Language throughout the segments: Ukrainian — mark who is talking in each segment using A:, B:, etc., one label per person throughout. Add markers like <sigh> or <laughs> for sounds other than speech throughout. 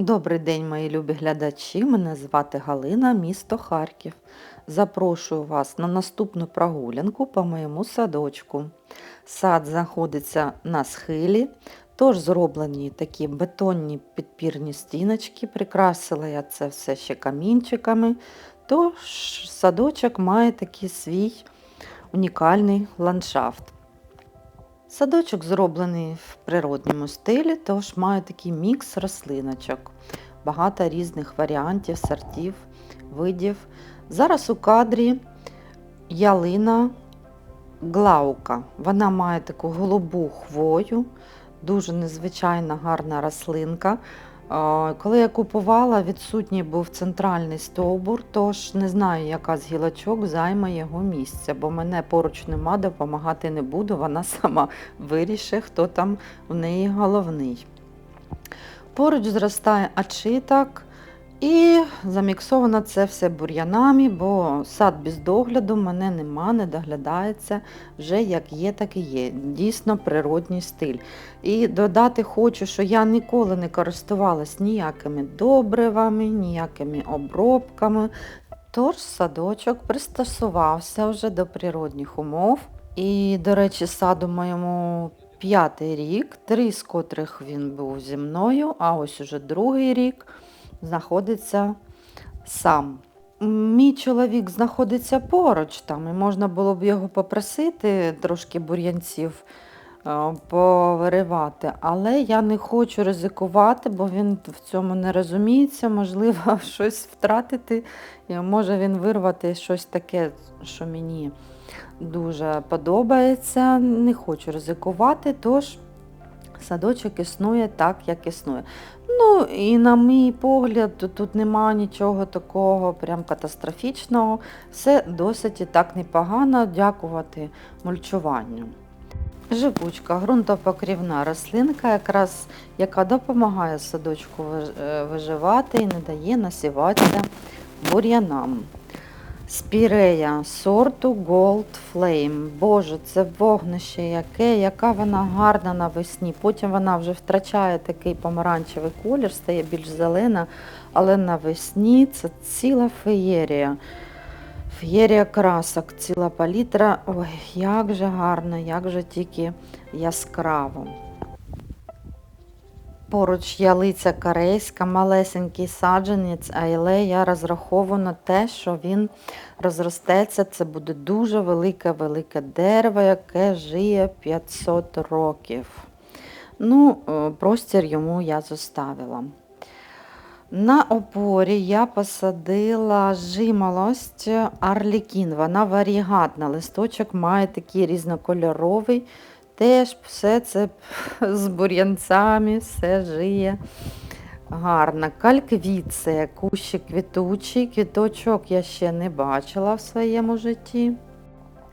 A: Добрий день, мої любі глядачі. Мене звати Галина, місто Харків. Запрошую вас на наступну прогулянку по моєму садочку. Сад знаходиться на схилі, тож зроблені такі бетонні підпірні стіночки. Прикрасила я це все ще камінчиками. Тож садочок має такий свій унікальний ландшафт. Садочок зроблений в природньому стилі, тож має такий мікс рослиночок, багато різних варіантів, сортів, видів. Зараз у кадрі ялина глаука. Вона має таку голубу хвою, дуже незвичайна гарна рослинка. Коли я купувала, відсутній був центральний стовбур, тож не знаю, яка з гілочок займе його місце, бо мене поруч нема, допомагати не буду, вона сама вирішить, хто там в неї головний. Поруч зростає ачиток і заміксовано це все бур'янами, бо сад без догляду мене нема, не доглядається вже як є, так і є. Дійсно природній стиль. І додати хочу, що я ніколи не користувалась ніякими добривами, ніякими обробками. Тож садочок пристосувався вже до природних умов. І, до речі, саду моєму п'ятий рік, три з котрих він був зі мною, а ось уже другий рік знаходиться сам. Мій чоловік знаходиться поруч там, і можна було б його попросити трошки бур'янців е, повиривати, але я не хочу ризикувати, бо він в цьому не розуміється, можливо, <laughs> щось втратити, і може він вирвати щось таке, що мені дуже подобається. Не хочу ризикувати, тож садочок існує так, як існує. Ну, і на мій погляд, тут, немає нічого такого прям катастрофічного. Все досить і так непогано, дякувати мульчуванню. Живучка, ґрунтопокрівна рослинка, якраз яка допомагає садочку е, виживати і не дає насіватися бур'янам. Спірея сорту Gold Flame. Боже, це вогнище яке, яка вона гарна навесні. Потім вона вже втрачає такий помаранчевий колір, стає більш зелена, але навесні це ціла феєрія. Феєрія красок, ціла палітра. Ой, як же гарно, як же тільки яскраво. Поруч ялиця корейська, малесенький саджанець, але я розраховую на те, що він розростеться. Це буде дуже велике-велике дерево, яке жиє 500 років. Ну, е, простір йому я зоставила. На опорі я посадила жимолость Арлікін. Вона варігатна. Листочок має такий різнокольоровий. Теж все це з бур'янцями, все жиє гарно. Кальквіце, кущик квітучий, квіточок я ще не бачила в своєму житті.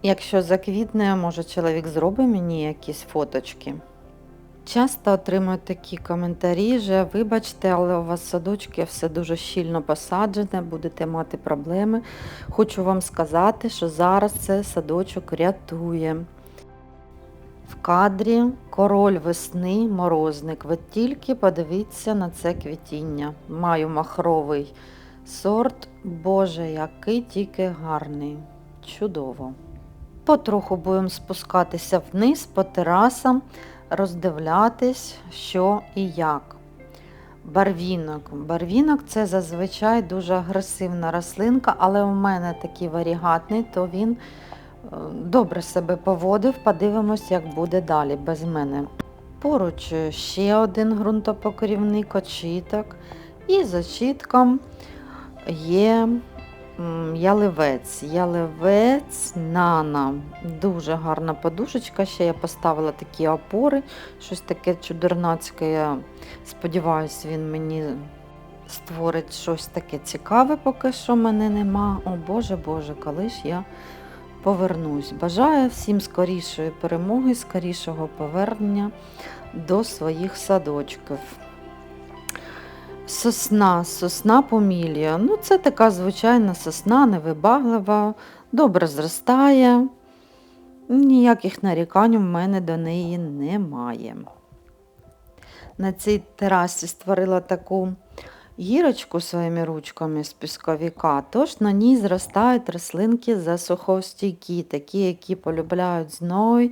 A: Якщо заквітне, може чоловік зробить мені якісь фоточки. Часто отримую такі коментарі, що вибачте, але у вас садочки все дуже щільно посаджене, будете мати проблеми. Хочу вам сказати, що зараз це садочок рятує. В кадрі король весни, морозник. Ви тільки подивіться на це квітіння. Маю махровий сорт. Боже, який тільки гарний. Чудово. Потроху будемо спускатися вниз по терасам, роздивлятись, що і як. Барвінок. Барвінок це зазвичай дуже агресивна рослинка, але у мене такий варігатний, то він добре себе поводив. Подивимось, як буде далі без мене. Поруч ще один ґрунтопокрівник очіток. І за очітком є м, яливець. Яливець нана. Дуже гарна подушечка. Ще я поставила такі опори, щось таке чудернацьке. Я сподіваюся, він мені створить щось таке цікаве, поки що мене нема. О Боже Боже, коли ж я повернусь. Бажаю всім скорішої перемоги, скорішого повернення до своїх садочків. Сосна, сосна помілія. Ну, це така звичайна сосна, невибаглива, добре зростає. Ніяких нарікань у мене до неї немає. На цій терасі створила таку гірочку своїми ручками з пісковіка, тож на ній зростають рослинки засухостійкі, такі, які полюбляють зной,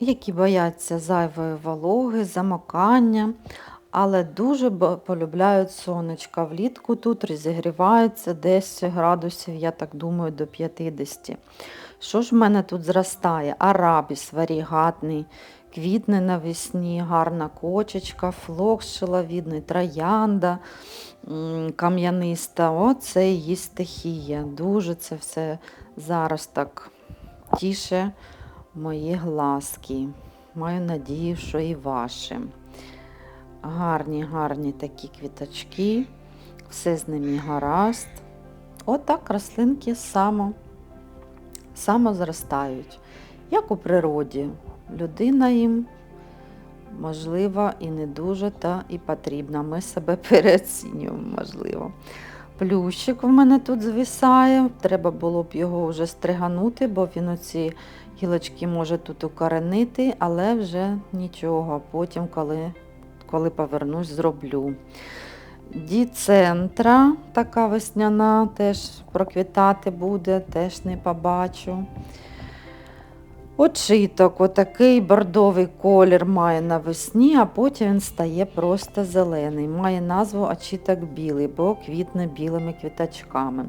A: які бояться зайвої вологи, замокання, але дуже полюбляють сонечка. Влітку тут розігрівається десь градусів, я так думаю, до 50. Що ж в мене тут зростає? Арабіс варігатний, квітне навесні, гарна кочечка, флокс шиловідний, троянда кам'яниста. Оце її стихія. Дуже це все зараз так тіше мої глазки. Маю надію, що і ваші. Гарні, гарні такі квіточки, все з ними гаразд. Отак рослинки само, само зростають, як у природі. Людина їм, можливо, і не дуже, та і потрібна. Ми себе <laughs> переоцінюємо, можливо. Плющик в мене тут звисає, треба було б його вже стриганути, бо він оці гілочки може тут укоренити, але вже нічого. Потім, коли, коли повернусь, зроблю. Діцентра, така весняна, теж проквітати буде, теж не побачу. Очиток, отакий бордовий колір має навесні, а потім він стає просто зелений. Має назву очиток білий, бо квітне білими квіточками.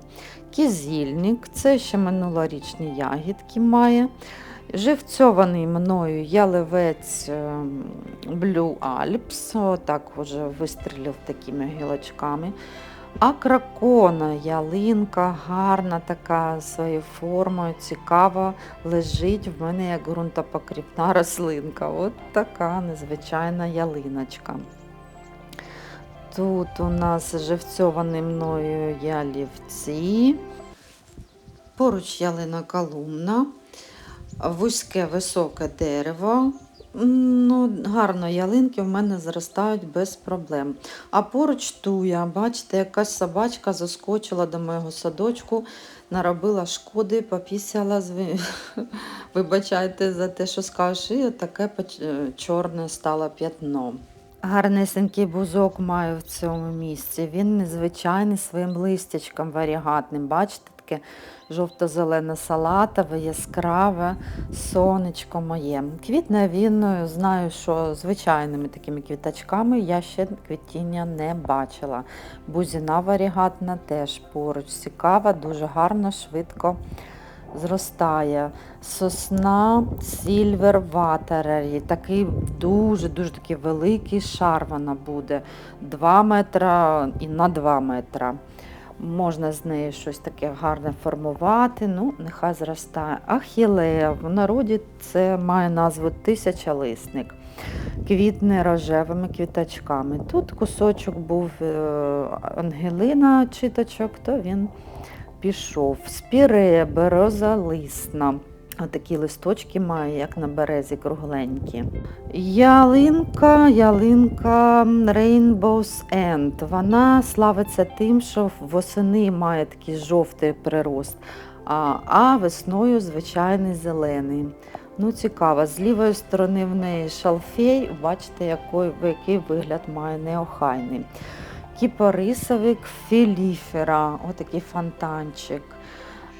A: Кізільник це ще минулорічні ягідки має. Живцьований мною яливець ем, Blue Alps, отак вже вистрілив такими гілочками. Акракона, ялинка, гарна така своєю формою, цікава, лежить в мене як ґрунтопокрівна <laughs> рослинка. От така незвичайна ялиночка. Тут у нас живцьовані мною ялівці, поруч ялина колумна, вузьке високе дерево. Ну, гарно ялинки в мене зростають без проблем. А поруч туя, бачите, якась собачка заскочила до моєго садочку, наробила шкоди, попісяла, <laughs> вибачайте за те, що скажу, і таке чорне стало п'ятно. Гарнесенький бузок маю в цьому місці. Він незвичайний своїм листячком варігатним. Бачите, таке жовто-зелене салатове, яскраве сонечко моє. Квітне він, знаю, що звичайними такими квіточками я ще квітіння не бачила. Бузіна варігатна теж поруч цікава, дуже гарно, швидко зростає. Сосна Silver Water, такий дуже-дуже такий великий шар вона буде. 2 метра і на 2 метра. Можна з неї щось таке гарне формувати, ну, нехай зростає. Ахілея, в народі це має назву тисячалисник. Квітне рожевими квіточками. Тут кусочок був е, ангелина читочок, то він пішов. Спірея берозалисна. Отакі листочки має, як на березі кругленькі. Ялинка, ялинка Rainbow's End. Вона славиться тим, що восени має такий жовтий прирост, а, а весною звичайний зелений. Ну, цікаво, з лівої сторони в неї шалфей, бачите, який, який вигляд має неохайний. Кіпарисовик філіфера, отакий фонтанчик.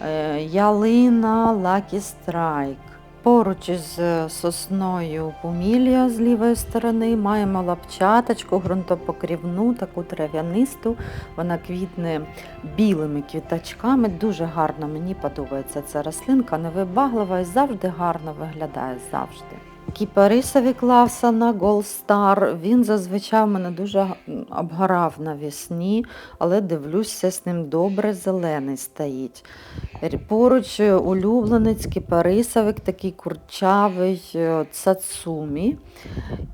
A: Е, Ялина Lucky Strike. Поруч із е, сосною пумілія з лівої сторони маємо лапчаточку, ґрунтопокрівну, таку трав'янисту. Вона квітне білими квіточками. Дуже гарно мені подобається ця рослинка, невибаглива і завжди гарно виглядає завжди. Кіпарисові Клавсона Gold Star, він зазвичай в мене дуже обгорав навесні, але дивлюсь, все з ним добре, зелений стоїть. Поруч е, улюбленець кіпарисовик, такий курчавий е, цацумі.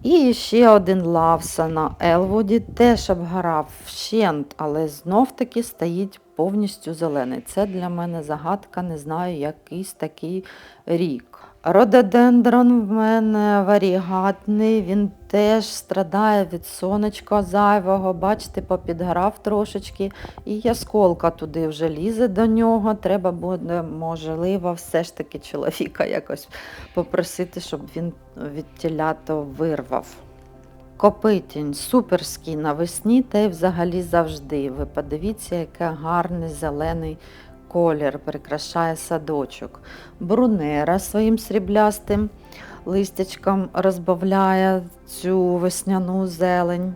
A: І ще один Лавсона Елвуді теж обгорав вщент, але знов таки стоїть повністю зелений. Це для мене загадка, не знаю, якийсь такий рік. Рододендрон в мене варігатний, він теж страдає від сонечка зайвого, бачите, попідграв трошечки, і ясколка туди вже лізе до нього. Треба буде, можливо, все ж таки чоловіка якось попросити, щоб він від тілято вирвав. Копитінь суперський навесні та й взагалі завжди. Ви подивіться, який гарний зелений колір прикрашає садочок. Брунера своїм сріблястим листячком розбавляє цю весняну зелень.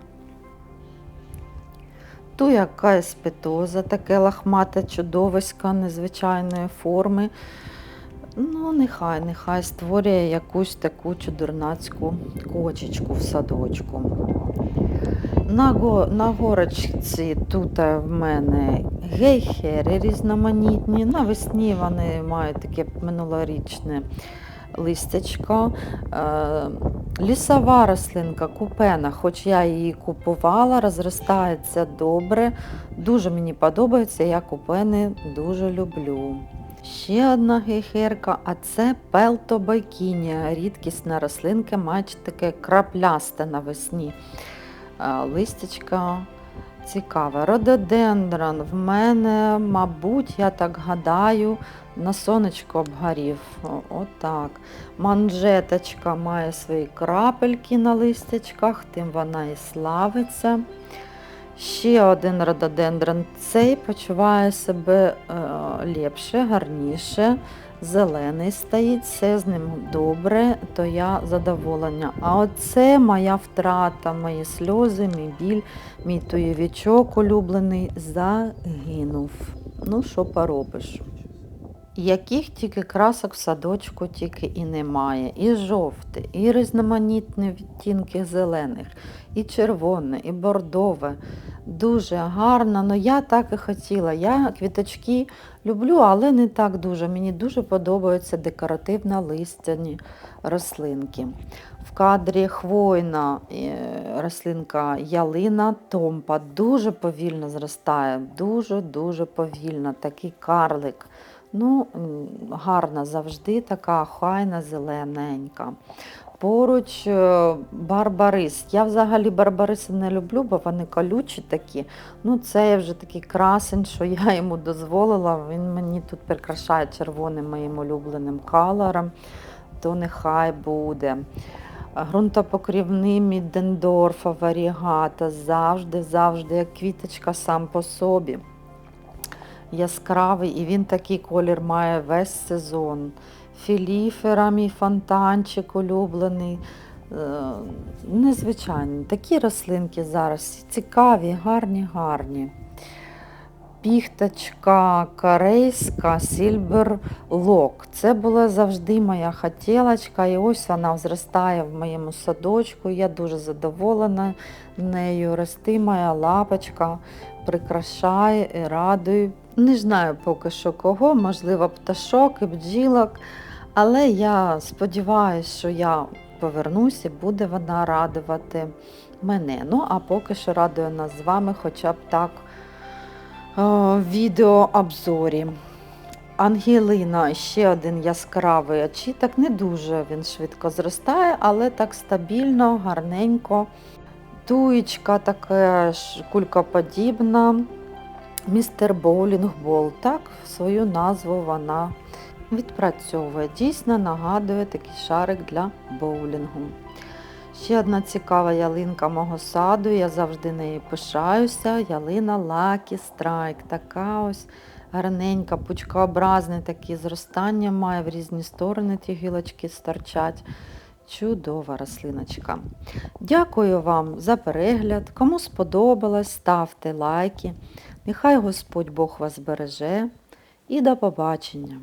A: Ту якась петоза, таке лахмате чудовисько незвичайної форми. Ну, нехай, нехай створює якусь таку чудернацьку кочечку в садочку. На, го, на горочці тут в мене гейхери різноманітні. Навесні вони мають таке минулорічне листячко. Е, лісова рослинка купена, хоч я її купувала, розростається добре. Дуже мені подобається, я купени дуже люблю. Ще одна гейхерка, а це пелтобайкінія, рідкісна рослинка, має таке краплясте навесні. Листячка цікаве. Рододендрон в мене, мабуть, я так гадаю, на сонечко обгорів. Отак. Манжеточка має свої крапельки на листячках, тим вона і славиться. Ще один рододендрон. Цей почуває себе е, ліпше, гарніше, зелений стоїть, все з ним добре, то я задоволення. А оце моя втрата, мої сльози, мій біль, мій туєвічок улюблений загинув. Ну, що поробиш? Яких тільки красок в садочку тільки і немає. І жовте, і різноманітні відтінки зелених, і червоне, і бордове. Дуже гарно, але я так і хотіла. Я квіточки люблю, але не так дуже. Мені дуже подобаються декоративно листяні рослинки. В кадрі хвойна е, рослинка ялина томпа дуже повільно зростає, дуже-дуже повільно, такий карлик. Ну, гарна завжди, така хайна, зелененька. Поруч е, барбарис. Я взагалі барбариси не люблю, бо вони колючі такі. Ну, це вже такий красень, що я <laughs> йому дозволила. Він мені тут прикрашає червоним моїм улюбленим калором, то нехай буде. Грунтопокрівний Міддендорфа, варігата, завжди, завжди, як квіточка сам по собі. Яскравий, і він такий колір має весь сезон. Філіфера, мій фонтанчик улюблений. Е, Незвичайні. Такі рослинки зараз цікаві, гарні, гарні. Піхточка корейська Silver Lock. Це була завжди моя хотілочка, і ось вона зростає в моєму садочку. Я дуже задоволена нею. Рости моя лапочка, прикрашає і радує. Не знаю поки що кого, можливо, пташок і бджілок. Але я сподіваюся, що я повернусь і буде вона радувати мене. Ну, а поки що радує нас з вами хоча б так в відеообзорі. Ангелина, ще один яскравий очіток. Не дуже він швидко зростає, але так стабільно, гарненько. Туєчка така кулькоподібна. Містер Боулінг Бол. Так, свою назву вона відпрацьовує. Дійсно нагадує такий шарик для боулінгу. Ще одна цікава ялинка мого саду, я завжди нею пишаюся. Ялина Lucky Strike. Така ось гарненька, пучкообразне такі зростання має в різні сторони ті гілочки стирчать. Чудова рослиночка. Дякую вам за перегляд. Кому сподобалось, ставте лайки. Нехай Господь Бог вас береже і до побачення!